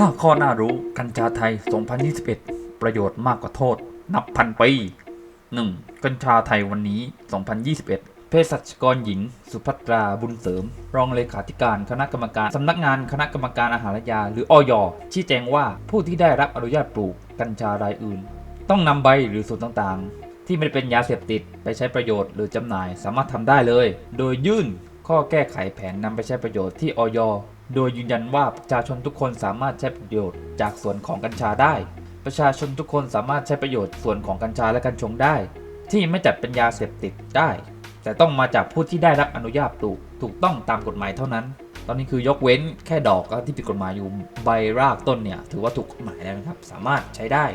5ข้อน่ารู้กัญชาไทย 2021 ประโยชน์มากกว่าโทษ นับพันปี 1. กัญชาไทยวันนี้ 2021 เภสัชกรหญิง สุภัตราบุญเสริม รองเลขาธิการคณะกรรมการ สำนักงานคณะกรรมการอาหารยา หรืออยชี้แจงว่าผู้ที่ได้รับอนุญาตปลูกกัญชารายอื่น ต้องนำใบหรือส่วนต่างๆ ที่ไม่ได้เป็นยาเสพติดไปใช้ประโยชน์หรือจำหน่ายสามารถทำได้เลย โดยยื่นข้อแก้ไขแผนนำไปใช้ประโยชน์ที่อยโดยยืนยันว่าประชาชนทุกคนสามารถใช้ประโยชน์จากส่วนของกัญชาได้ ประชาชนทุกคนสามารถใช้ประโยชน์ส่วนของกัญชาและกัญชงได้ ที่ไม่จัดเป็นยาเสพติดได้ แต่ต้องมาจากผู้ที่ได้รับอนุญาตปลูกถูกต้องตามกฎหมายเท่านั้น ตอนนี้คือยกเว้นแค่ดอกที่ผิดกฎหมายอยู่ใบรากต้นเนี่ยถือว่าถูกกฎหมายแล้วนะครับ สามารถใช้ได้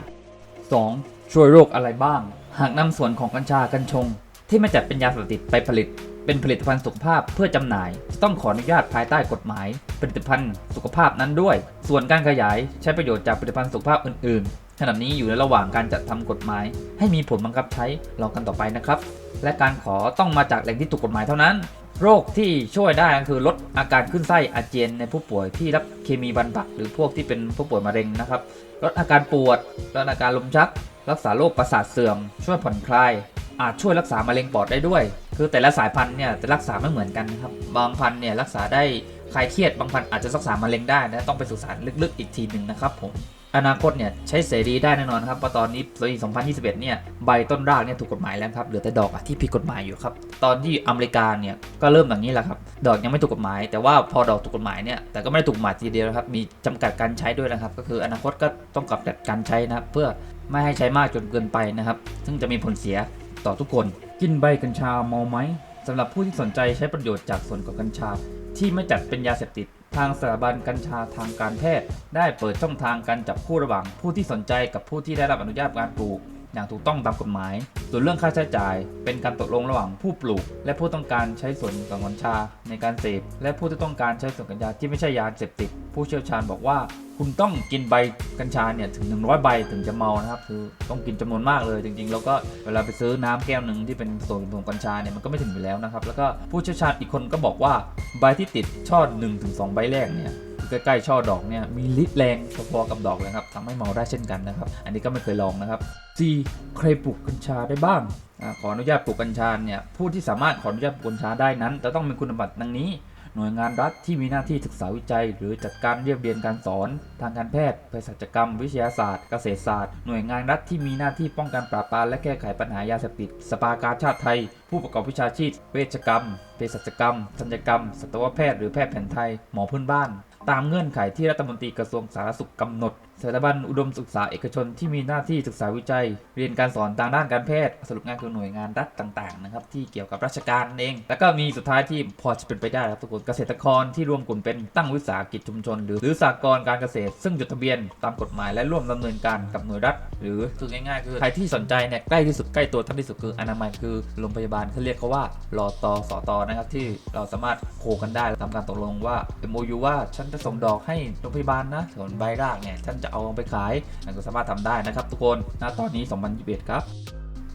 2. ช่วยโรคอะไรบ้าง หากนำส่วนของกัญชากัญชง ที่ไม่จัดเป็นยาเสพติดไปผลิต เป็นผลิตภัณฑ์สุขภาพเพื่อจำหน่าย จะต้องขออนุญาตภายใต้กฎหมาย ผลิตภัณฑ์สุขภาพนั้นด้วย ส่วนการขยายใช้ประโยชน์จากผลิตภัณฑ์สุขภาพอื่นๆขณะนี้อยู่ในระหว่างการจัดทำกฎหมาย ให้มีผลบังคับใช้รอกันต่อไปนะครับ และการขอต้องมาจากแหล่งที่ถูกกฎหมายเท่านั้นโรคที่ช่วยได้ก็คือลดอาการขึ้นไส้อาเจียนในผู้ป่วยที่รับเคมีบรรบัดหรือพวกที่เป็นผู้ป่วยมะเร็งนะครับ ลดอาการปวดลดอาการลมชัก รักษาโรคประสาทเสื่อม ช่วยผ่อนคลาย อาจช่วยรักษามะเร็งปอดได้ด้วย คือแต่ละสายพันธุ์เนี่ยจะรักษาไม่เหมือนกันครับ บางพันธุ์เนี่ยรักษาได้คลายเครียด บางพันธุ์อาจจะรักษามะเร็งได้นะต้องไปศึกษาลึกๆอีกทีหนึ่งนะครับผม อนาคตเนี่ยใช้เสรีได้แน่นอนครับเพราะตอนนี้ปี2021 เนี่ยใบต้นรากเนี่ยถูกกฎหมายแล้วครับเหลือแต่ดอกอที่ผิดกฎหมายอยู่ครับ ตอนที่อเมริกาเนี่ยก็เริ่มแบบนี้แหละครับ ดอกยังไม่ถูกกฎหมาย แต่ว่าพอดอกถูกกฎหมายเนี่ยแต่ก็ไม่ได้ถูกกฎหมายทีเดียวนะครับมีจำกัดการใช้ด้วยนะครับ ก็คืออนาคตก็ต้องกำจัดการใช้นะครับเพื่อไม่ให้ใช้มากจนเกินไปนะครับ ซึ่งจะมีผลเสีย ต่อทุกคนกินใบกัญชาเมาไหมสำหรับผู้ที่สนใจใช้ประโยชน์จากส่วนของกัญชา ที่ไม่จัดเป็นยาเสพติด ทางสถาบันกัญชาทางการแพทย์ ได้เปิดช่องทางการจับคู่ระหว่างผู้ที่สนใจกับผู้ที่ได้รับอนุญาตการปลูก อย่างถูกต้องตามกฎหมาย ส่วนเรื่องค่าใช้จ่าย เป็นการตกลงระหว่างผู้ปลูก และผู้ต้องการใช้ส่วนของกัญชาในการเสพ และผู้ที่ต้องการใช้ส่วนกัญชาที่ไม่ใช่ยาเสพติด ผู้เชี่ยวชาญบอกว่า คุณต้องกินใบกัญชาเนี่ยถึง 100 ใบถึงจะเมานะครับ คือต้องกินจำนวนมากเลย จริงๆ แล้วก็เวลาไปซื้อน้ำแก้วหนึ่งที่เป็นส่วนของกัญชาเนี่ยมันก็ไม่ถึงอยู่แล้วนะครับ แล้วก็ผู้เชี่ยวชาญอีกคนก็บอกว่าใบที่ติดช่อ1-2ถึง2ใบแรกเนี่ย ใกล้ๆช่อดอกเนี่ยมีฤทธิ์แรงพอๆกับดอกเลยครับทำให้เมาได้เช่นกันนะครับ อันนี้ก็ไม่เคยลองนะครับ C ใครปลูกกัญชาได้บ้างอขออนุญาตปลูกกัญชาเนี่ยผู้ที่สามารถขออนุญาตปลูกกัญชาได้นั้นจะต้องมีคุณสมบัติดังนี้ หน่วยงานรัฐที่มีหน้าที่ศึกษาวิจัย หรือจัดการเรียบเรียนการสอน ทางการแพทย์เภสัชกรรม วิทยาศาสตร์ เกษตรศาสตร์ หน่วยงานรัฐที่มีหน้าที่ป้องกันปราบปรามและแก้ไขปัญหายาเสพติดสภากาชาติไทย ผู้ประกอบวิชาชีพเวชกรรมเภสัชกรรมศัลยกรรมสัตวแพทย์หรือแพทย์แผนไทยหมอพื้นบ้าน ตามเงื่อนไขที่รัฐมนตรีกระทรวงสาธารณสุขกำหนดสถาบันอุดมศึกษาเอกชนที่มีหน้าที่ศึกษาวิจัย เรียนการสอนทางด้านการแพทย์ สรุปงานคือหน่วยงานรัฐต่างๆนะครับที่เกี่ยวกับราชการเอง แล้วก็มีสุดท้ายที่พอจะเป็นไปได้ครับทุกคนเกษตรกรที่ร่วมกลุ่มเป็นตั้งวิสาหกิจชุมชน หรือหรือสากลการเกษตร ซึ่งจดทะเบียนตามกฎหมายและร่วมดำเนินการกับหน่วยรัฐหรือคือง่ายๆ คือใครที่สนใจเนี่ยใกล้ที่สุดใกล้ตัวท่านที่สุดคืออนามัยคือโรงพยาบาลเขาเรียกเขาว่ารอตอสอตอนะครับที่เราสามารถโคกันได้ทำการตกลงว่า MOU ว่าฉันจะส่งดอกให้โรงพยาบาลนะส่วนใบรากเนี่ยฉันจะเอาไปขายนั่นก็สามารถทำได้นะครับ ทุกคนณตอนนี้ 2021 ครับ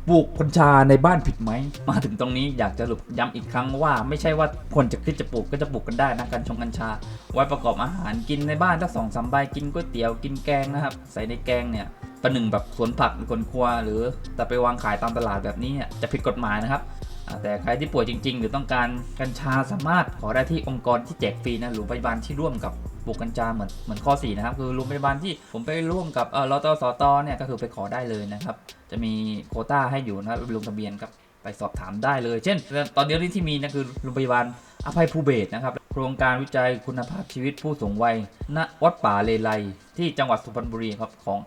ปลูกกัญชาในบ้านผิดไหม มาถึงตรงนี้อยากจะสรุปย้ำอีกครั้งว่าไม่ใช่ว่าคนจะคิดจะปลูกก็จะปลูกกันได้นะกัญชงกัญชา ไว้ประกอบอาหารกินในบ้านสักสองสามใบกินก๋วยเตี๋ยวกินแกงนะครับ ใส่ในแกงเนี่ย ประหนึ่งแบบสวนผักคนครัว หรือแต่ไปวางขายตามตลาดแบบนี้จะผิดกฎหมายนะครับ แต่ใครที่ป่วยจริง ๆ หรือต้องการกัญชาสามารถขอได้ที่องค์กรที่แจกฟรีนะหรือพยาบาลที่ร่วมกับปลูกกัญชาเหมือนเหมือนข้อ4นะครับคือโรงพยาบาลที่ผมไปร่วมกับเออรตสตเนี่ยก็คือไปขอได้เลยนะครับ จะมีโคต้าให้อยู่นะครับลงทะเบียนครับไปสอบถามได้เลย เช่น ตอนนี้ที่มีนะคือโรงพยาบาลอภัยภูเบศนะครับโครงการวิจัยคุณภาพชีวิตผู้สูงวัยณวัดป่าเลไลที่จังหวัดสุพรรณบุรีครับของ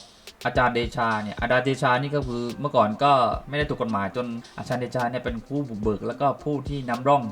อาจารย์เดชาเนี่ยอาจารย์เดชานี่ก็คือเมื่อก่อนก็ไม่ได้ถูกกฎหมายจนอาจารย์เดชาเนี่ยเป็นผู้บุกเบิก แล้วก็ผู้ที่นำร่อง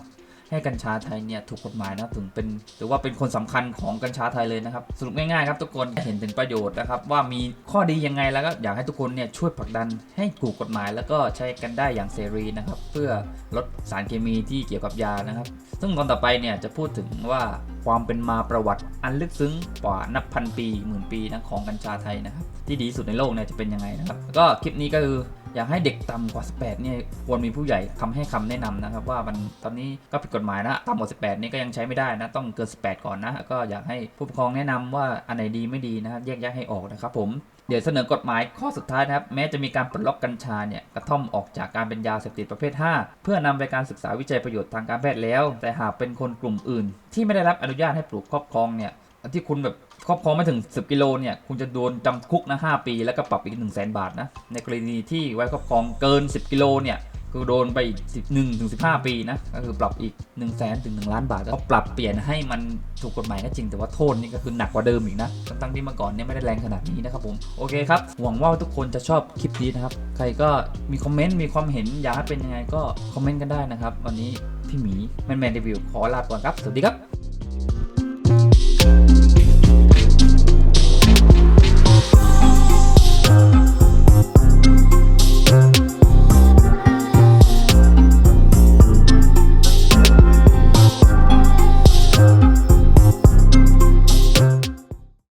ให้กัญชาไทยเนี่ยถูกกฎหมายนะถึงเป็นถือว่าเป็นคนสำคัญของกัญชาไทยเลยนะครับสรุปง่ายๆครับทุกคนเห็นถึงประโยชน์นะครับว่ามีข้อดียังไงแล้วก็อยากให้ทุกคนเนี่ยช่วยผลักดันให้ถูกกฎหมาย แล้วก็ใช้กันได้อย่างเสรีนะครับ เพื่อลดสารเคมีที่เกี่ยวกับยานะครับ ซึ่งตอนต่อไปเนี่ยจะพูดถึงว่า ความเป็นมาประวัติอันลึกซึ้งกว่านับพันปีหมื่นปีนะของกัญชาไทยนะครับที่ดีสุดในโลกเนี่ยจะเป็นยังไงนะครับก็คลิปนี้ก็คืออยากให้เด็กต่ำกว่า 18 เนี่ยควรมีผู้ใหญ่คำให้คำแนะนำนะครับ ว่ามันตอนนี้ก็ผิดกฎหมายนะต่ำกว่า 18 นี่ก็ยังใช้ไม่ได้นะ ต้องเกิน 18 ก่อนนะ ก็อยากให้ผู้ปกครองแนะนำว่าอันไหนดีไม่ดีนะครับแยกแยะให้ออกนะครับผม เดี๋ยวเสนอกฎหมายข้อสุดท้ายนะครับ แม้จะมีการปลดล็อกกัญชาเนี่ยกระท่อมออกจากการเป็นยาเสพติดประเภท 5 เพื่อนำไปการศึกษาวิจัยประโยชน์ทางการแพทย์แล้ว แต่หากเป็นคนกลุ่มอื่น ที่ไม่ได้รับอนุญาตให้ปลูกครอบครองเนี่ยที่คุณแบบครอบครองไม่ถึง 10 กิโลเนี่ยคุณจะโดนจำคุกนะ5ปี แล้วก็ปรับอีก 1 0 0 0 0แบาทนะในกรณีที่ไว้ครอบครองเกิน 10 กิโลเนี่ย คือโดนไปอีก11ถึง15 ปีนะก็คือปรับอีก1 0 0 0 0แสนถึง1ล้านบาทก็ปรับเปลี่ยนให้มันถูกกฎหมายก็จริงแต่ว่าโทษนี่ก็คือหนักกว่าเดิมอีกนะตั้งที่เมื่อก่อนเนี่ยไม่ได้แรงขนาดนี้นะครับผมโอเคครับหวังว่าทุกคนจะชอบคลิปนี้นะครับใครก็มีคอมเมนต์มีความเห็นอยากให้เป็นยังไงก็คอมเมนต์กันได้นะครับวันนี้พี่หมีแมนแมนรีวิวขอลาไปก่อนครับสวัสดีครับ